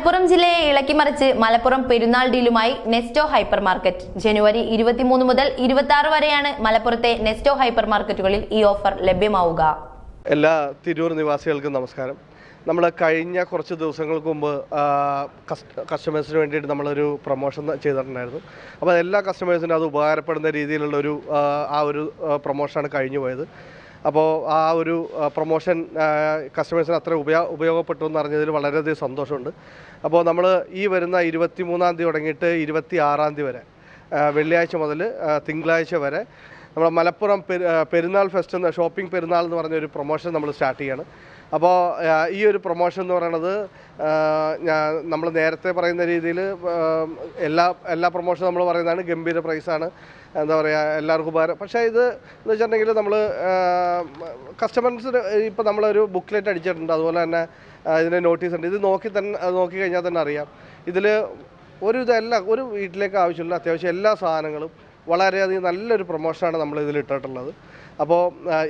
മലപ്പുറം ജില്ലയെ ഇളക്കിമറിച്ച് മലപ്പുറം പെരുന്നാൾ ഡീലുമായി നെസ്റ്റോ ഹൈപ്പർ മാർക്കറ്റ് ജനുവരി ഇരുപത്തിമൂന്ന് മുതൽ ഇരുപത്തി ആറ് വരെയാണ് മലപ്പുറത്തെ നെസ്റ്റോ ഹൈപ്പർ മാർക്കറ്റുകളിൽ ഈ ഓഫർ ലഭ്യമാവുക. എല്ലാ തിരൂർ നിവാസികൾക്കും നമസ്കാരം. നമ്മൾ കഴിഞ്ഞ കുറച്ച് ദിവസങ്ങൾക്ക് മുമ്പ് കസ്റ്റമേഴ്സിന് വേണ്ടിയിട്ട് നമ്മളൊരു പ്രൊമോഷൻ ചെയ്തിട്ടുണ്ടായിരുന്നു. അപ്പോൾ എല്ലാ കസ്റ്റമേഴ്സിനും അത് ഉപകാരപ്പെടുന്ന രീതിയിലുള്ളൊരു ആ, ആ ഒരു പ്രൊമോഷനാണ് കഴിഞ്ഞു പോയത് അപ്പോൾ ആ ഒരു പ്രൊമോഷൻ കസ്റ്റമേഴ്സിന് അത്ര ഉപയോഗ ഉപയോഗപ്പെട്ടു എന്ന് അറിഞ്ഞതിൽ വളരെയധികം സന്തോഷമുണ്ട്. അപ്പോൾ നമ്മൾ ഈ വരുന്ന ഇരുപത്തി മൂന്നാം തീയതി തുടങ്ങിയിട്ട് ഇരുപത്തി ആറാം തീയതി വരെ വെള്ളിയാഴ്ച മുതൽ തിങ്കളാഴ്ച വരെ നമ്മുടെ മലപ്പുറം പെരുന്നാൾ ഫെസ്റ്റ് എന്ന ഷോപ്പിംഗ് പെരുന്നാൾ എന്ന് പറഞ്ഞ ഒരു പ്രൊമോഷൻ നമ്മൾ സ്റ്റാർട്ട് ചെയ്യാണ്. അപ്പോൾ ഈ ഒരു പ്രൊമോഷൻ എന്ന് പറയുന്നത് ഞാൻ നമ്മൾ നേരത്തെ പറയുന്ന രീതിയിൽ എല്ലാ എല്ലാ പ്രൊമോഷനും നമ്മൾ പറയുന്നതാണ് ഗംഭീര പ്രൈസാണ്. എന്താ പറയുക എല്ലാവർക്കും ഉപകാരം. പക്ഷേ ഇത് എന്ന് വെച്ചിട്ടുണ്ടെങ്കിൽ നമ്മൾ കസ്റ്റമേഴ്സിന് ഇപ്പോൾ നമ്മളൊരു ബുക്ക്ലെറ്റ് അടിച്ചിട്ടുണ്ട്. അതുപോലെ തന്നെ ഇതിന്റെ നോട്ടീസ് ഉണ്ട്. ഇത് നോക്കി തന്നെ നോക്കി കഴിഞ്ഞാൽ തന്നെ അറിയാം. ഇതിൽ ഒരു ഇതെല്ലാം ഒരു വീട്ടിലേക്ക് ആവശ്യമുള്ള അത്യാവശ്യം എല്ലാ സാധനങ്ങളും വളരെയധികം നല്ലൊരു പ്രൊമോഷനാണ് നമ്മൾ ഇതിൽ ഇട്ടിട്ടുള്ളത്. അപ്പോൾ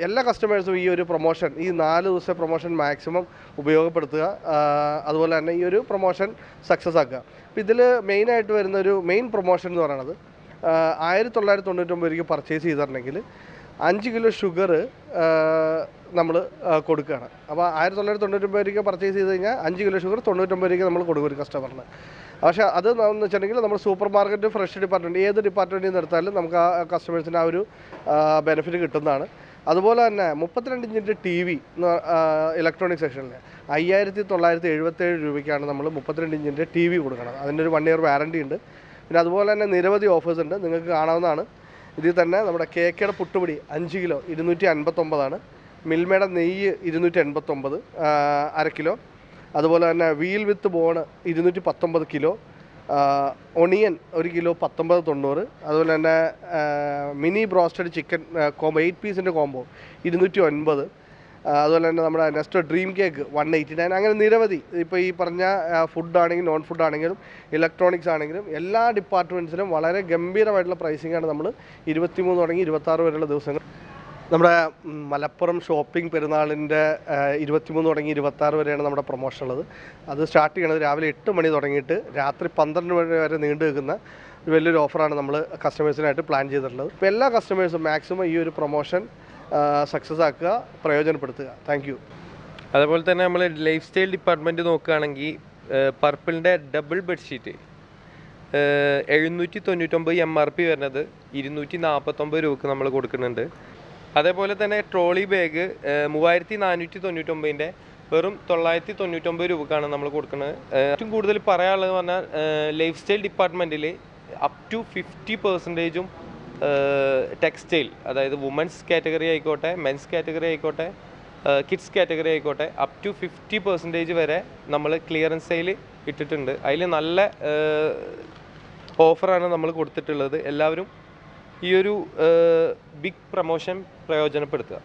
എല്ലാ കസ്റ്റമേഴ്സും ഈ ഒരു പ്രൊമോഷൻ ഈ നാല് ദിവസത്തെ പ്രൊമോഷൻ മാക്സിമം ഉപയോഗപ്പെടുത്തുക അതുപോലെ തന്നെ ഈ ഒരു പ്രൊമോഷൻ സക്സസ് ആക്കുക. അപ്പോൾ ഇതിൽ മെയിനായിട്ട് വരുന്ന ഒരു മെയിൻ പ്രൊമോഷൻ എന്ന് പറയുന്നത് ആയിരത്തി തൊള്ളായിരത്തി തൊണ്ണൂറ്റൊമ്പത് രൂപയ്ക്ക് പർച്ചേസ് ചെയ്തിട്ടുണ്ടെങ്കിൽ അഞ്ച് കിലോ ഷുഗർ നമ്മൾ കൊടുക്കുകയാണ് അപ്പോൾ ആയിരത്തി തൊള്ളായിരത്തി തൊണ്ണൂറ്റൊമ്പത് രൂപയ്ക്ക് പർച്ചേസ് ചെയ്ത് കഴിഞ്ഞാൽ അഞ്ച് കിലോ ഷുഗർ തൊണ്ണൂറ്റൊമ്പത് രൂപയ്ക്ക് നമ്മൾ കൊടുക്കും ഒരു കസ്റ്റമറിന് പക്ഷേ അത് എന്ന് വെച്ചിട്ടുണ്ടെങ്കിൽ നമ്മൾ സൂപ്പർ മാർക്കറ്റ് ഫ്രഷ് ഡിപ്പാർട്ട്മെന്റ് ഏത് ഡിപ്പാർട്ട്മെന്റിൽ നിന്ന് എടുത്താലും നമുക്ക് ആ കസ്റ്റമേഴ്സിന് ആ ഒരു ബെനിഫിറ്റ് കിട്ടുന്നതാണ്. അതുപോലെ തന്നെ മുപ്പത്തിരണ്ട് ഇഞ്ചിന്റെ ടി വി ഇലക്ട്രോണിക് സെക്ഷനിൽ അയ്യായിരത്തി തൊള്ളായിരത്തി എഴുപത്തേഴ് രൂപയ്ക്കാണ് നമ്മൾ മുപ്പത്തിരണ്ട് ഇഞ്ചിന്റെ ടി വി കൊടുക്കുന്നത് അതിന്റെ ഒരു വൺ ഇയർ വാറണ്ടി ഉണ്ട്. പിന്നെ അതുപോലെ തന്നെ നിരവധി ഓഫേഴ്സ് ഉണ്ട്. നിങ്ങൾക്ക് കാണാവുന്നതാണ്. ഇതിൽ തന്നെ നമ്മുടെ കേക്കയുടെ പുട്ടുപിടി അഞ്ച് കിലോ ഇരുന്നൂറ്റി അൻപത്തൊമ്പതാണ്. മിൽമയുടെ നെയ്യ് ഇരുന്നൂറ്റി എൺപത്തൊമ്പത് അര കിലോ. അതുപോലെ തന്നെ വീൽ വിത്ത് ബോണ് ഇരുന്നൂറ്റി പത്തൊമ്പത് കിലോ. ഒണിയൻ ഒരു കിലോ പത്തൊമ്പത് തൊണ്ണൂറ്. അതുപോലെ തന്നെ mini broasted chicken combo eight പീസിന്റെ കോംബോ ഇരുന്നൂറ്റി ഒൻപത്. അതുപോലെ തന്നെ നമ്മുടെ Nesto dream cake one eighty nine. അങ്ങനെ നിരവധി. ഇപ്പോൾ ഈ പറഞ്ഞ ഫുഡ് ആണെങ്കിലും നോൺ ഫുഡ് ആണെങ്കിലും ഇലക്ട്രോണിക്സ് ആണെങ്കിലും എല്ലാ ഡിപ്പാർട്ട്മെന്റ്സിലും വളരെ ഗംഭീരമായിട്ടുള്ള പ്രൈസിങ്ങാണ് നമ്മൾ ഇരുപത്തിമൂന്ന് തുടങ്ങി ഇരുപത്താറ് വരെയുള്ള ദിവസങ്ങൾ. നമ്മുടെ മലപ്പുറം ഷോപ്പിംഗ് പെരുന്നാളിന്റെ ഇരുപത്തിമൂന്ന് തുടങ്ങി ഇരുപത്താറ് വരെയാണ് നമ്മുടെ പ്രൊമോഷൻ ഉള്ളത്. അത് സ്റ്റാർട്ട് ചെയ്യണത് രാവിലെ എട്ട് മണി തുടങ്ങിയിട്ട് രാത്രി പന്ത്രണ്ട് മണി വരെ നീണ്ടു നിൽക്കുന്ന വലിയൊരു ഓഫറാണ് നമ്മൾ കസ്റ്റമേഴ്സിനായിട്ട് പ്ലാൻ ചെയ്തിട്ടുള്ളത്. ഇപ്പോൾ എല്ലാ കസ്റ്റമേഴ്സും മാക്സിമം ഈ ഒരു പ്രൊമോഷൻ സക്സസ് ആക്കുക പ്രയോജനപ്പെടുത്തുക. താങ്ക് യു അതേപോലെ തന്നെ നമ്മൾ ലൈഫ് സ്റ്റൈൽ ഡിപ്പാർട്ട്മെന്റ് നോക്കുകയാണെങ്കിൽ പർപ്പിളിന്റെ ഡബിൾ ബെഡ്ഷീറ്റ് എഴുന്നൂറ്റി തൊണ്ണൂറ്റൊമ്പത് എം ആർ പി വരുന്നത് ഇരുന്നൂറ്റി നാൽപ്പത്തൊമ്പത് രൂപക്ക് നമ്മൾ കൊടുക്കുന്നുണ്ട്. അതേപോലെ തന്നെ ട്രോളി ബാഗ് മൂവായിരത്തി നാനൂറ്റി തൊണ്ണൂറ്റൊമ്പതിന്റെ വെറും തൊള്ളായിരത്തി തൊണ്ണൂറ്റൊമ്പത് രൂപക്കാണ് നമ്മൾ കൊടുക്കുന്നത്. ഏറ്റവും കൂടുതൽ പറയാനുള്ളത് പറഞ്ഞാൽ ലൈഫ് സ്റ്റൈൽ ഡിപ്പാർട്ട്മെന്റിൽ അപ് ടു ഫിഫ്റ്റി പെർസെന്റേജും ടെക്സ്റ്റൈൽ അതായത് വുമൻസ് കാറ്റഗറി ആയിക്കോട്ടെ മെൻസ് കാറ്റഗറി ആയിക്കോട്ടെ കിഡ്സ് കാറ്റഗറി ആയിക്കോട്ടെ അപ് ടു ഫിഫ്റ്റി പെർസെന്റേജ് വരെ നമ്മൾ ക്ലിയറൻസ് സെയിൽ ഇട്ടിട്ടുണ്ട്. അതിൽ നല്ല ഓഫറാണ് നമ്മൾ കൊടുത്തിട്ടുള്ളത്. എല്ലാവരും ഈ ഒരു ബിഗ് പ്രൊമോഷൻ പ്രയോജനപ്പെടുത്തുക.